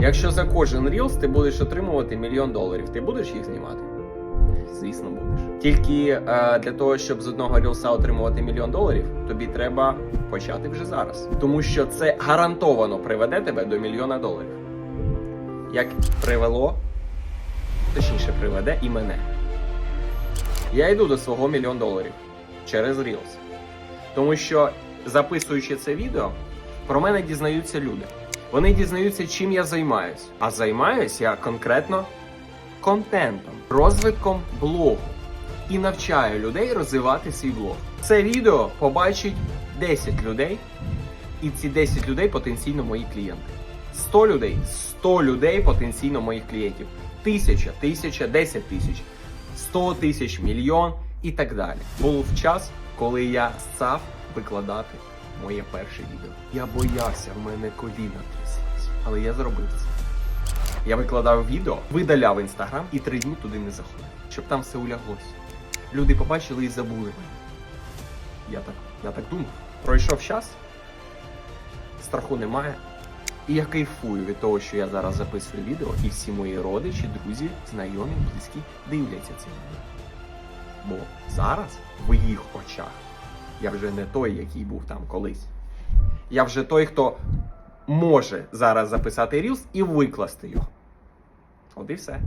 Якщо за кожен Reels ти будеш отримувати мільйон доларів, ти будеш їх знімати? Звісно, будеш. Тільки е, для того, щоб з одного рілса отримувати мільйон доларів, тобі треба почати вже зараз. Тому що це гарантовано приведе тебе до мільйона доларів. Як привело, точніше, приведе і мене. Я йду до свого мільйон доларів через Reels. Тому що, записуючи це відео, про мене дізнаються люди. Вони дізнаються, чим я займаюсь. А займаюсь я конкретно контентом, розвитком блогу і навчаю людей розвивати свій блог. Це відео побачить 10 людей, і ці 10 людей потенційно мої клієнти. 100 людей, 100 людей потенційно моїх клієнтів. Тисяча, тисяча, 10 тисяч, 100 тисяч, мільйон і так далі. Був час, коли я став викладати моє перше відео. Я боявся, в мене коліна тряслись, але я зробив це. Я викладав відео, видаляв інстаграм і три дні туди не заходив, щоб там все уляглось. Люди побачили і забули мене. Я так, я так думав. Пройшов час, страху немає. І я кайфую від того, що я зараз записую відео, і всі мої родичі, друзі, знайомі, близькі дивляться це відео. Бо зараз в їх очах я вже не той, який був там колись. Я вже той, хто може зараз записати рілс і викласти його. От і все.